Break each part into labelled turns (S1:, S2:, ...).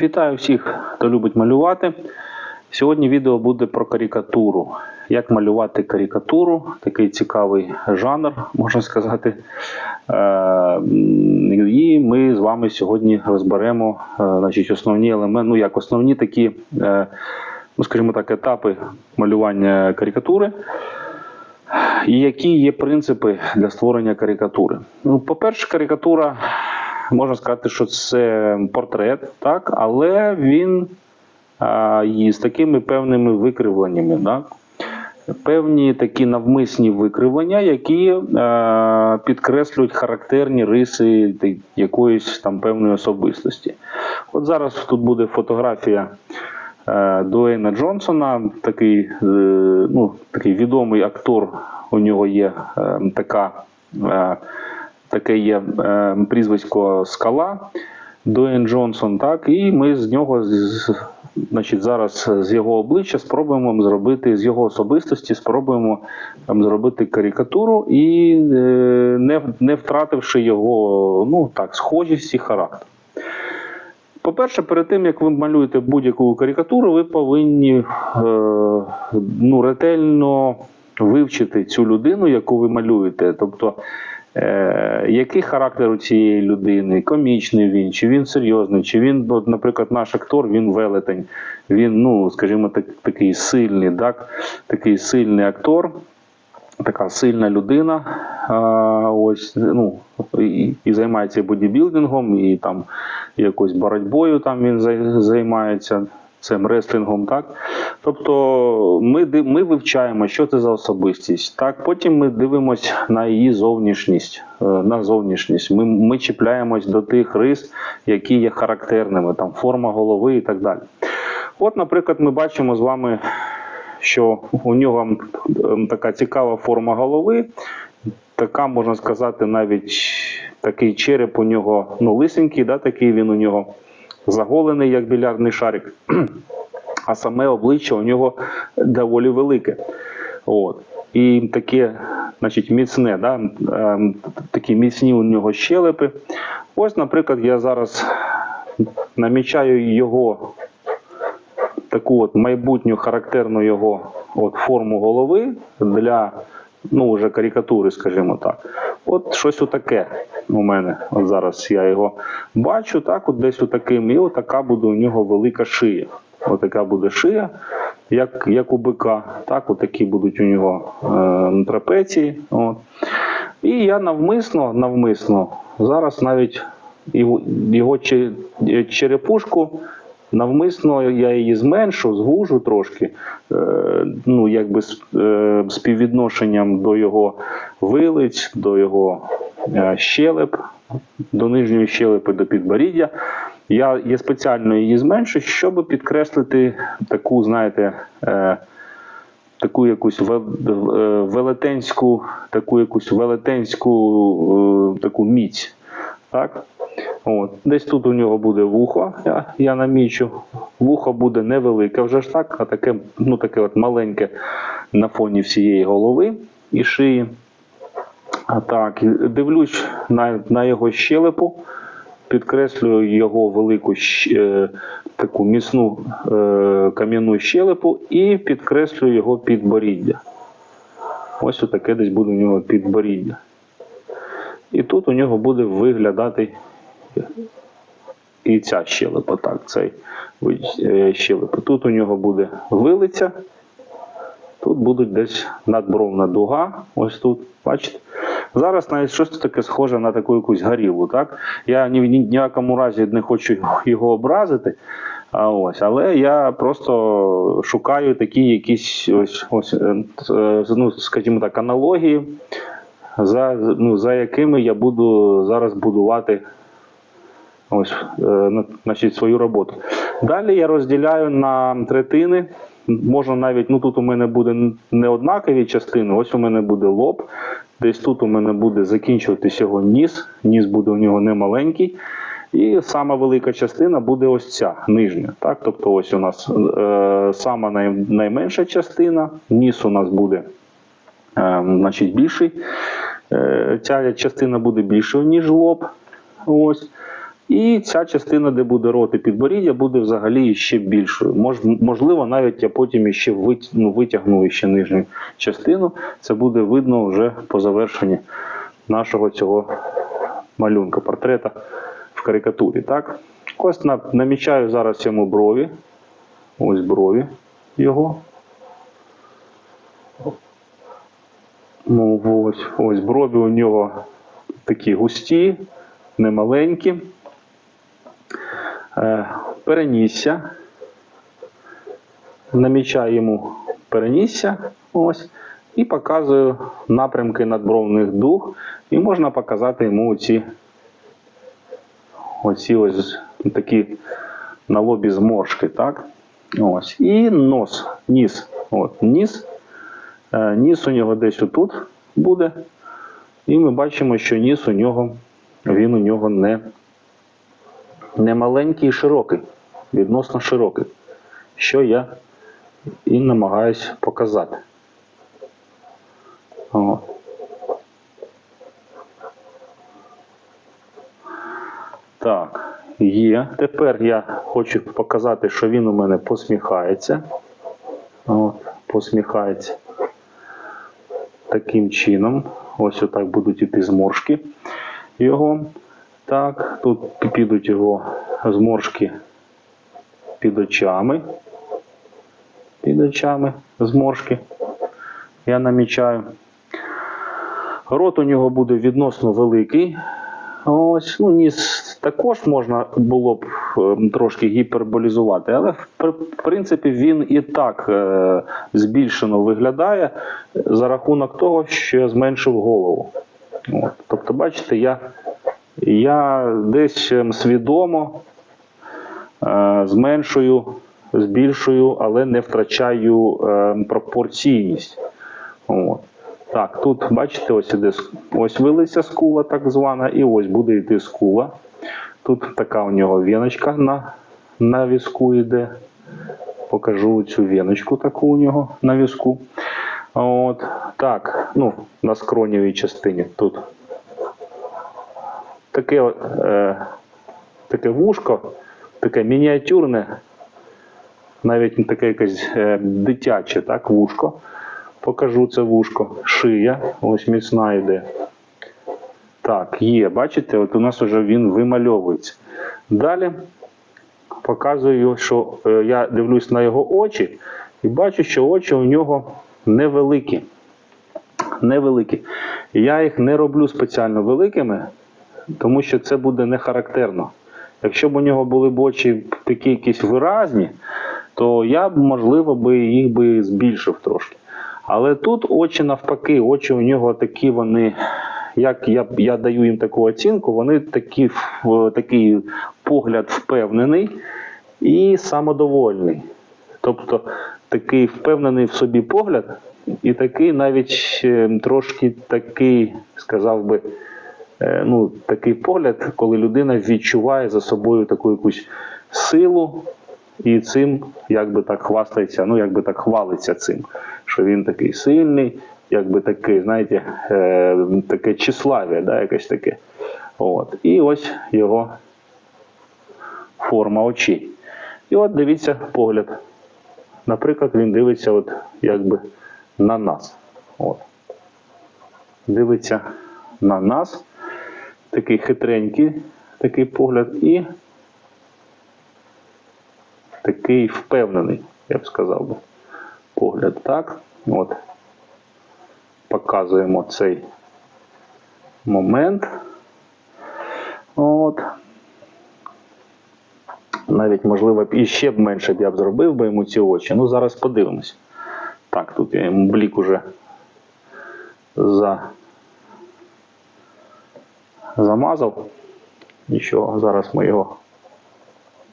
S1: Вітаю всіх, хто любить малювати. Сьогодні відео буде про карикатуру. Як малювати карикатуру, такий цікавий жанр, можна сказати. Е, І ми з вами сьогодні розберемо е, значить, основні елементи, ну як основні такі, е, ну скажімо так, етапи малювання карикатури. І які є принципи для створення карикатури? Ну, по-перше, карикатура можна сказати, що це портрет, так, але він з такими певними викривленнями. Так? Певні такі навмисні викривлення, які е, підкреслюють характерні риси якоїсь там певної особистості. От зараз тут буде фотографія е, Дуейна Джонсона, такий, е, ну, такий відомий актор. У нього є е, така, е, таке є е, прізвисько Скала Дуейн Джонсон. Так, і ми з нього з- значить, зараз з його обличчя спробуємо зробити з його особистості, спробуємо там, зробити карикатуру і е, не, не втративши його ну так, схожість і характер. По-перше, перед тим як ви малюєте будь-яку карикатуру, ви повинні е, ну, ретельно вивчити цю людину, яку ви малюєте. Тобто, е, який характер у цієї людини, комічний він, чи він серйозний, чи він, от, наприклад, наш актор, він велетень, він, ну, скажімо, так, такий сильний, так? такий сильний актор така сильна людина, а, ось ну і, і займається бодібілдингом, і там якось боротьбою там він займається. Цим реслінгом, так тобто ми ми вивчаємо, що це за особистість. Так, потім ми дивимося на її зовнішність. е, На зовнішність. Ми, ми чіпляємось до тих рис, які є характерними, там форма голови і так далі. От, наприклад, ми бачимо з вами що у нього така цікава форма голови, така, можна сказати, навіть такий череп у нього ну, лисенький, да, такий він у нього заголений, як більярдний шарик, а саме обличчя у нього доволі велике. От. І таке, значить, міцне, да? ем, такі міцні у нього щелепи. Ось, наприклад, я зараз намічаю його таку от майбутню характерну його от форму голови для ну, вже карикатури, скажімо так. От щось отаке у мене. От зараз я його бачу, так, от десь отаким, і отака буде у нього велика шия. Отака буде шия, як, як у бика. Так, отакі будуть у нього е, трапеції. От. І я навмисно, навмисно зараз навіть його, його черепушку навмисно я її зменшу, звужу трошки, е, ну якби з е, співвідношенням до його вилиць, до його е, щелеп, до нижньої щелепи, до підборіддя. Я, я спеціально її зменшу, щоб підкреслити таку, знаєте, таку якусь вел- велетенську, таку якусь велетенську таку міць. Так? От. Десь тут у нього буде вухо, я, я намічу. Вухо буде невелике вже ж так, а таке, ну, таке от маленьке на фоні всієї голови і шиї. А так, дивлюсь на, на його щелепу, підкреслюю його велику е, таку міцну е, кам'яну щелепу і підкреслюю його підборіддя. Ось отаке десь буде у нього підборіддя. І тут у нього буде виглядати і ця щелепа, так, цей е, щелепа. Тут у нього буде вилиця, тут будуть десь надбровна дуга, ось тут, бачите? Зараз навіть щось таке схоже на таку якусь горілу. Так? Я ні в ніякому разі не хочу його образити. А ось, але я просто шукаю такі якісь ось, ось е, е, ну, скажімо так, аналогії, за, ну, за якими я буду зараз будувати ось, е, значить, свою роботу. Далі я розділяю на третини. Можна навіть, ну тут у мене буде не однакові частини, ось у мене буде лоб, десь тут у мене буде закінчуватися його ніс, ніс буде у нього не маленький. І сама велика частина буде ось ця нижня. Так? Тобто ось у нас е, сама най, найменша частина, ніс у нас буде е, значить, більший. Е, ця частина буде більшою, ніж лоб. Ось. І ця частина, де буде рот і підборіддя, буде взагалі ще більшою. Мож, можливо, навіть я потім іще вит, ну, витягну ще нижню частину. Це буде видно вже по завершенні нашого цього малюнка, портрета в карикатурі. Так? Ось на- намічаю зараз йому брові. Ось брові його. Ну, ось, ось брові у нього такі густі, немаленькі. Е, перенісся. Намічаю йому перенісся. Ось. І показую напрямки надбровних дуг. І можна показати йому оці, оці ось такі на лобі зморшки. Так? Ось. І нос, ніс. От, ніс. Е, Ніс у нього десь отут буде. І ми бачимо, що ніс у нього, він у нього не, не маленький і широкий, відносно широкий, що я і намагаюсь показати. О. Так, є. Тепер я хочу показати, що він у мене посміхається. От, посміхається таким чином. Ось отак будуть іти зморшки його. Так, тут підуть його зморшки під очами. Під очами зморшки. Я намічаю. Рот у нього буде відносно великий. Ось, ну, ніс також можна було б е, трошки гіперболізувати, але в принципі він і так е, збільшено виглядає за рахунок того, що я зменшив голову. От. Тобто, бачите, я, я десь ем, свідомо е, зменшую, збільшую, але не втрачаю е, пропорційність. От. Так, тут бачите, ось іде ось вилиця скула, так звана, і ось буде йти скула. Тут така у нього віночка на, на візку йде. Покажу цю віночку таку у нього на візку. От, так, ну, на скронєвій частині тут. Таке, е, таке вушко, таке мініатюрне, навіть таке якесь е, дитяче, так, вушко. Покажу це вушко. Шия, ось міцна йде. Так, є, бачите, от у нас вже він вимальовується. Далі показую, що е, я дивлюсь на його очі і бачу, що очі у нього невеликі. Невеликі. Я їх не роблю спеціально великими, тому що це буде не характерно. Якщо б у нього були б очі такі якісь виразні, то я б, можливо, би їх би збільшив трошки. Але тут очі навпаки, очі у нього такі вони, як я, я даю їм таку оцінку, вони такі, такий погляд впевнений і самодовольний. Тобто такий впевнений в собі погляд, і такий навіть е, трошки такий, сказав би, ну, такий погляд, коли людина відчуває за собою таку якусь силу, і цим якби так хвастається, ну якби так хвалиться цим, що він такий сильний, якби такий, знаєте, е, таке числаві, да, якесь таке. От. І ось його форма очей. І от дивіться погляд. Наприклад, він дивиться от якби на нас. От. Дивиться на нас. Такий хитренький такий погляд і такий впевнений, я б сказав би. Погляд так. От. Показуємо цей момент. От. Навіть, можливо, іще б менше б я б зробив би йому ці очі. Ну, зараз подивимось. Так, тут я йому блік уже за... замазав. Нічого, зараз ми його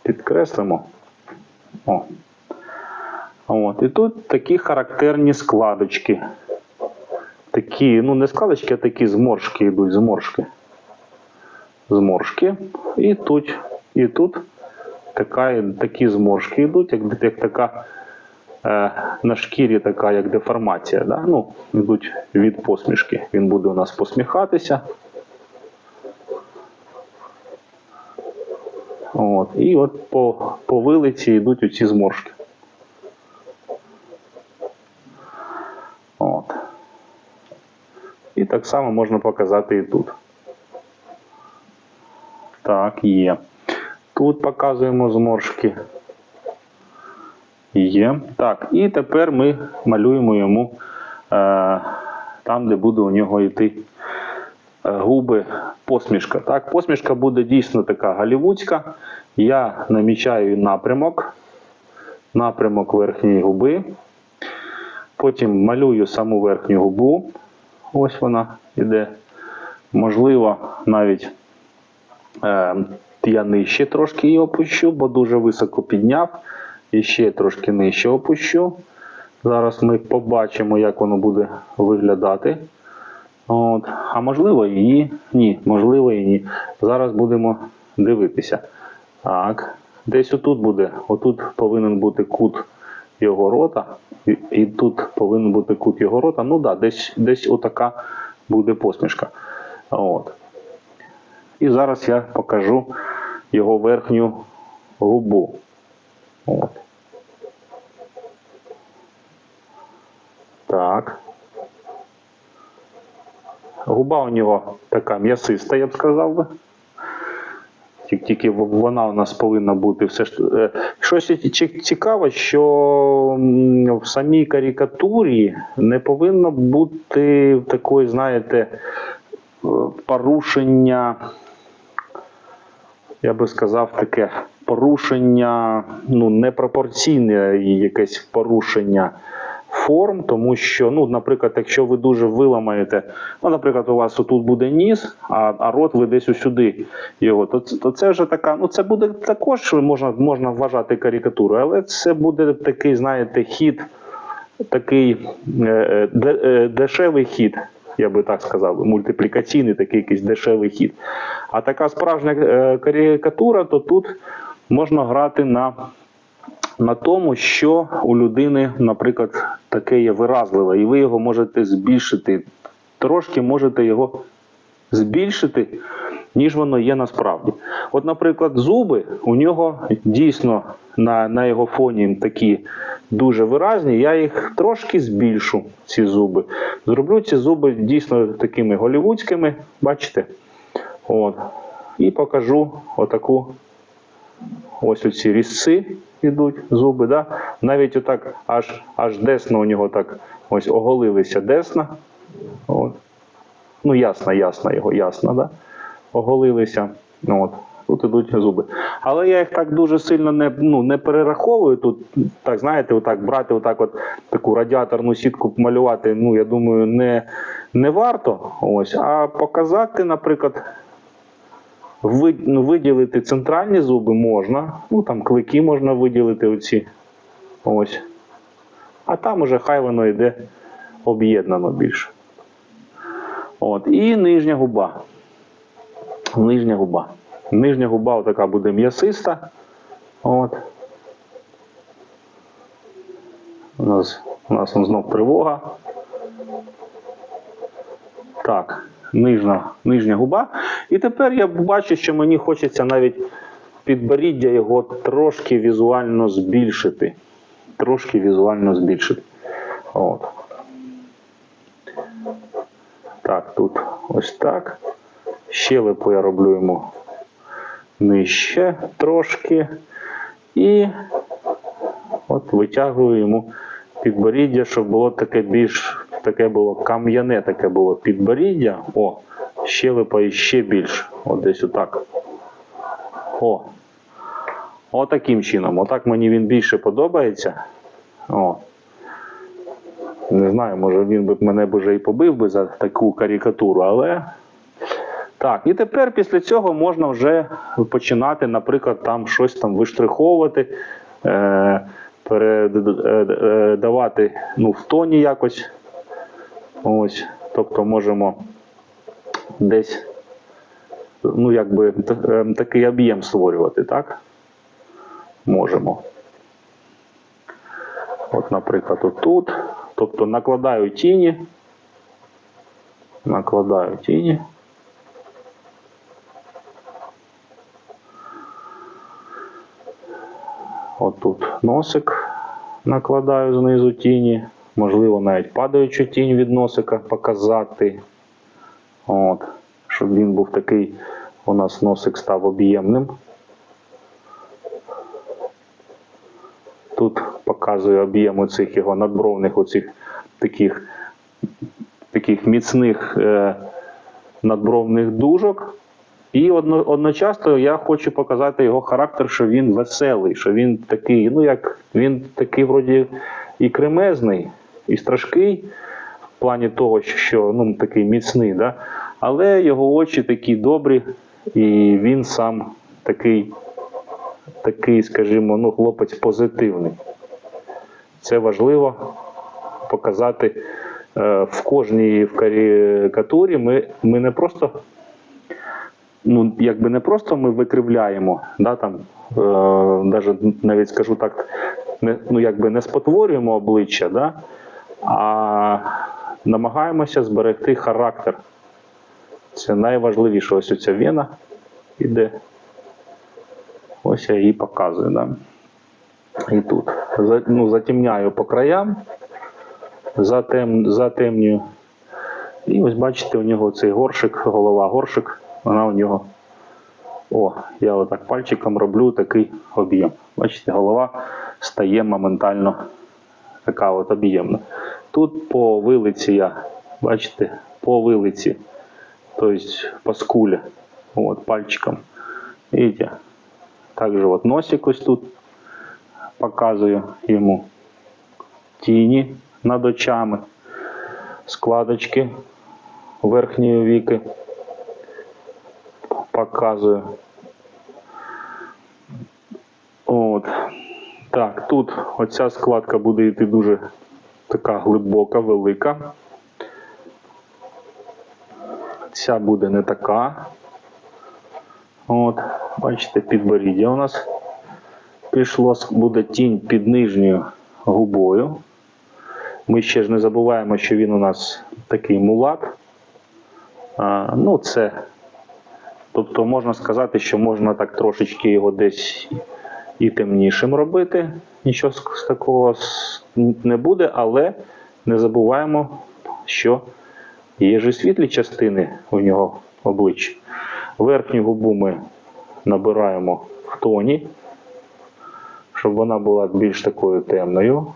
S1: підкреслимо. О. От. І тут такі характерні складочки. Такі, ну не складочки, а такі зморшки йдуть, зморшки. Зморшки. І тут, і тут така, такі зморшки йдуть, як, як така е, на шкірі така, як деформація. Да? Ну, йдуть від посмішки. Він буде у нас посміхатися. І от по, по вилиці йдуть оці зморшки. От. І так само можна показати і тут. Так, є. Тут показуємо зморшки. Є. Так, і тепер ми малюємо йому е, там, де буде у нього йти е, губи посмішка. Так, посмішка буде дійсно така голівудська. Я намічаю напрямок, напрямок верхньої губи. Потім малюю саму верхню губу. Ось вона іде. Можливо, навіть е, я нижче трошки її опущу, бо дуже високо підняв. І ще трошки нижче опущу. Зараз ми побачимо, як воно буде виглядати. От. А можливо і ні. Ні, можливо і ні. Зараз будемо дивитися. Так. Десь отут буде. Отут повинен бути кут його рота. І, і тут повинен бути кут його рота. Ну так, да, десь, десь отака буде посмішка. От. І зараз я покажу його верхню губу. От. Так. Губа у нього така м'ясиста, я б сказав би. Тільки- вона у нас повинна бути все ж. е, Щось ці- цікаве, що в самій карикатурі не повинно бути такої, знаєте, е, порушення я би сказав, таке порушення, ну, непропорційне якесь порушення форм, тому що, ну, наприклад, якщо ви дуже виламаєте, ну, наприклад, у вас тут буде ніс, а, а рот ви десь усюди його, то, то це вже така, ну це буде також можна, можна вважати карикатурою, але це буде такий, знаєте, хід, такий е, е, е, дешевий хід. Я би так сказав, мультиплікаційний такий якийсь дешевий хід. А така справжня е, карикатура, то тут можна грати на, на тому, що у людини, наприклад, таке є виразливе, і ви його можете збільшити. Трошки можете його збільшити, ніж воно є насправді. От, наприклад, зуби у нього дійсно на, на його фоні такі дуже виразні. Я їх трошки збільшу, ці зуби. Зроблю ці зуби дійсно такими голівудськими, бачите? От. І покажу отаку ось оці різці йдуть зуби. Да? Навіть отак аж, аж десна у нього так ось оголилися десна. От. Ну, ясно, ясно його, ясно, да? Оголилися. Ну, От. Тут ідуть зуби. Але я їх так дуже сильно не, ну, не перераховую. Тут, так знаєте, отак брати отак от таку радіаторну сітку малювати, ну, я думаю, не, не варто. Ось. А показати, наприклад, виділити центральні зуби можна. Ну, там клики можна виділити оці. Ось. А там уже хай воно йде об'єднано більше. От. І нижня губа. Нижня губа. Нижня губа така буде м'ясиста. От. У нас, у нас он знов тривога. Так, нижня, нижня губа. І тепер я бачу, що мені хочеться навіть підборіддя його трошки візуально збільшити. Трошки візуально збільшити. От. Так, тут ось так. Щелепу я роблю йому нижче трошки. І от витягую йому підборіддя, щоб було таке більш таке було кам'яне таке було підборіддя. О, щелепа іще більше. От десь отак. О. Отаким чином. Отак мені він більше подобається. О. Не знаю, може він би мене вже і побив би за таку карикатуру, але. Так, і тепер після цього можна вже починати, наприклад, там щось там виштриховувати, е, передавати ну, в тоні якось. Ось. Тобто можемо десь ну, якби, т- е, такий об'єм створювати, так? Можемо. От, наприклад, отут. Тобто накладаю тіні. Накладаю тіні. Отут носик накладаю знизу тіні. Можливо, навіть падаючу тінь від носика показати. От, щоб він був такий, у нас носик став об'ємним. Тут показую об'єм оцих його надбровних, оцих таких, таких міцних е, надбровних дужок. І одно, одночасно я хочу показати його характер, що він веселий, що він такий, ну як він такий вроді і кремезний, і страшкий в плані того, що ну, такий міцний, да? але його очі такі добрі, і він сам такий, такий, скажімо, ну, хлопець позитивний. Це важливо показати е, в кожній в карикатурі. Ми, ми не просто ну, якби не просто ми викривляємо, да, там, е, даже, навіть скажу так, не, ну, якби не спотворюємо обличчя, да, а намагаємося зберегти характер. Це найважливіше. Ось оця вена іде. Ось я її показую. Да. І тут. Ну, затемняю по краям, затем, затемнюю. І ось бачите, у нього цей горшик, голова горшик, вона у нього. О, я отак пальчиком роблю такий об'єм. Бачите, голова стає моментально така от об'ємна. Тут по вилиці я, бачите, по вилиці, тобто по скулі, от, пальчиком. Видите? Также от носик ось тут показую йому тіні над очами, складочки верхньої віки показую. От. Так, тут оця складка буде йти дуже така глибока, велика. Ця буде не така. От, бачите, підборіддя у нас пішло, буде тінь під нижньою губою. Ми ще ж не забуваємо, що він у нас такий мулат. А, ну, це, тобто можна сказати, що можна так трошечки його десь і темнішим робити. Нічого з такого не буде, але не забуваємо, що є ж світлі частини у нього обличчя. Верхню губу ми набираємо в тоні, щоб вона була більш такою темною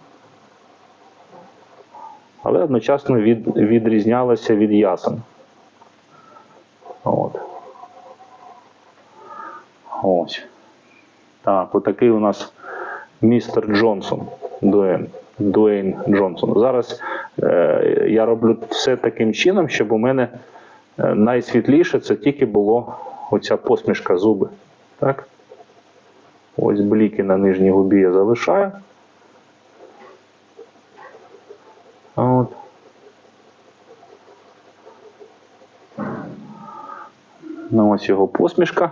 S1: але одночасно від, відрізнялася від ясен. От. Ось. Так, отакий у нас містер Джонсон. Дуейн. Дуейн Джонсон. Зараз е, я роблю все таким чином, щоб у мене е, найсвітліше це тільки було оця посмішка зуби. Так? Ось бліки на нижній губі я залишаю. От. Ну, ось його посмішка.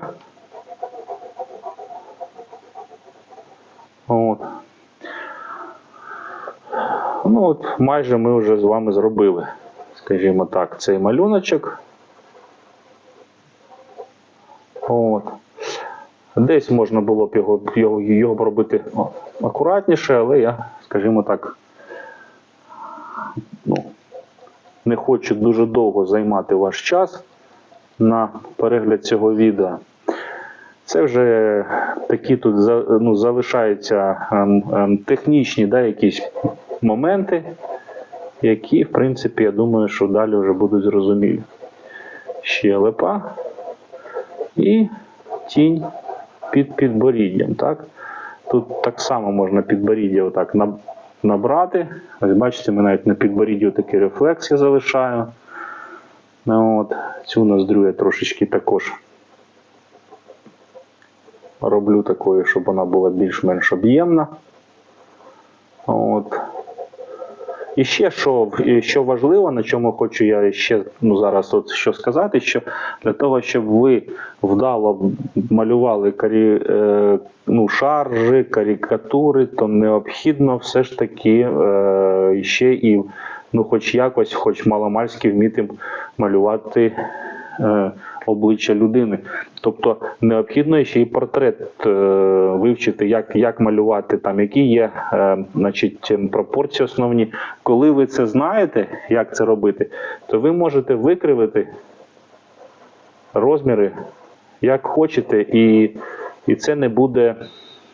S1: От. Ну, от майже ми вже з вами зробили, скажімо так, цей малюночок. От. Десь можна було б його, його, його робити акуратніше, але я, скажімо так, ну, не хочу дуже довго займати ваш час на перегляд цього відео. Це вже такі тут ну, залишаються ем, ем, технічні да, якісь моменти, які, в принципі, я думаю, що далі вже будуть зрозумілі. Щелепа і тінь під підборіддям. Так? Тут так само можна підборіддя отак набрати. Ось бачите, ми навіть на підборіддю такий рефлекс я залишаю. Ну, от, цю ноздрю я трошечки також роблю такою, щоб вона була більш-менш об'ємна. От. І ще що, що важливо, на чому хочу я ще ну, зараз от що сказати, що для того, щоб ви вдало малювали карі, е, ну, шаржі, карикатури, то необхідно все ж таки е, ще і ну, хоч якось, хоч маломальськи вміти малювати е, обличчя людини. Тобто необхідно ще й портрет е, вивчити, як, як малювати, там, які є е, значить, пропорції основні. Коли ви це знаєте, як це робити, то ви можете викривити розміри, як хочете, і, і це не буде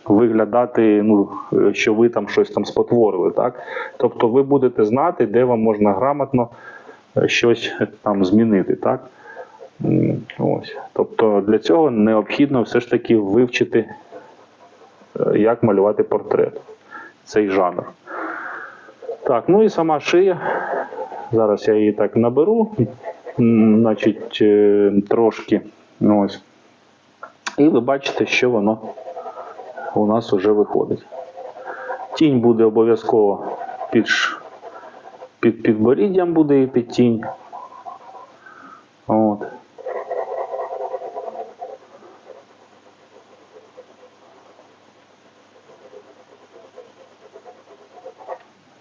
S1: виглядати, ну, що ви там щось там спотворили. Так? Тобто ви будете знати, де вам можна грамотно е, щось там змінити. Так? Ось. Тобто для цього необхідно все ж таки вивчити, е, як малювати портрет, цей жанр. Так, ну і сама шия. Зараз я її так наберу, значить, е, трошки. Ось. І ви бачите, що воно у нас вже виходить. Тінь буде обов'язково під, під підборіддям буде йти тінь. От.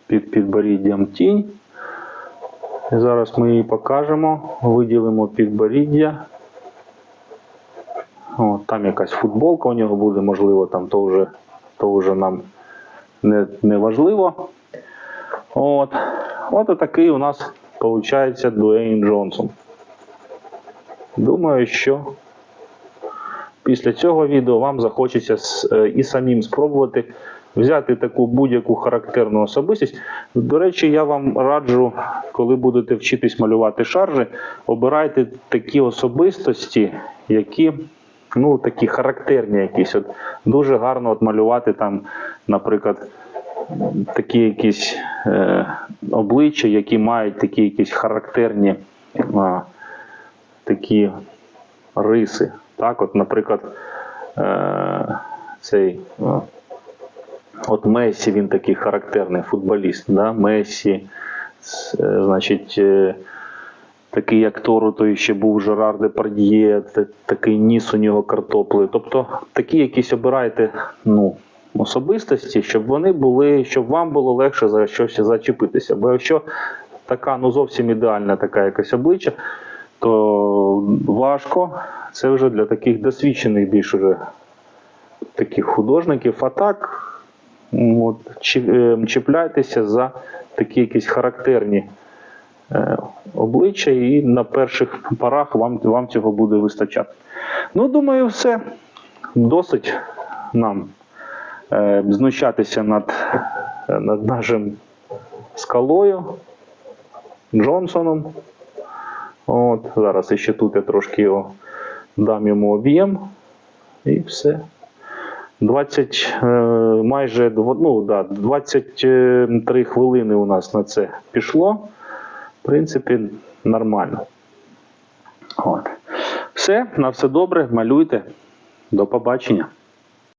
S1: Під підборіддям тінь. І зараз ми її покажемо, виділимо підборіддя. От, там якась футболка у нього буде, можливо, там то вже, то вже нам не, не важливо. От. От такий у нас виходить Дуейн Джонсон. Думаю, що після цього відео вам захочеться е, і самим спробувати взяти таку будь-яку характерну особистість. До речі, я вам раджу, коли будете вчитись малювати шаржі, обирайте такі особистості, які ну, такі характерні якісь. От, дуже гарно от малювати там, наприклад, такі якісь е, обличчя, які мають такі якісь характерні а, такі риси. Так, от, наприклад, е, цей. е, От Месі, він такий характерний футболіст. Да? Месі, е, значить, е, такий актор, той ще був Жерар Депардьє, та- такий ніс у нього картопли. Тобто такі якісь обирайте ну, особистості, щоб вони були, щоб вам було легше за щось зачепитися. Бо якщо така ну зовсім ідеальна така якась обличчя, то важко. Це вже для таких досвідчених більш уже таких художників. А так, от, е, чіпляйтеся за такі якісь характерні е, обличчя, і на перших порах вам, вам цього буде вистачати. Ну, думаю, все. Досить нам е, знущатися над, над нашим скалою Джонсоном. От, зараз ще тут я трошки його дам йому об'єм. І все. 20, е, майже ну, да, 23 хвилини у нас на це пішло. В принципі, нормально. От. Все, на все добре, малюйте. До побачення.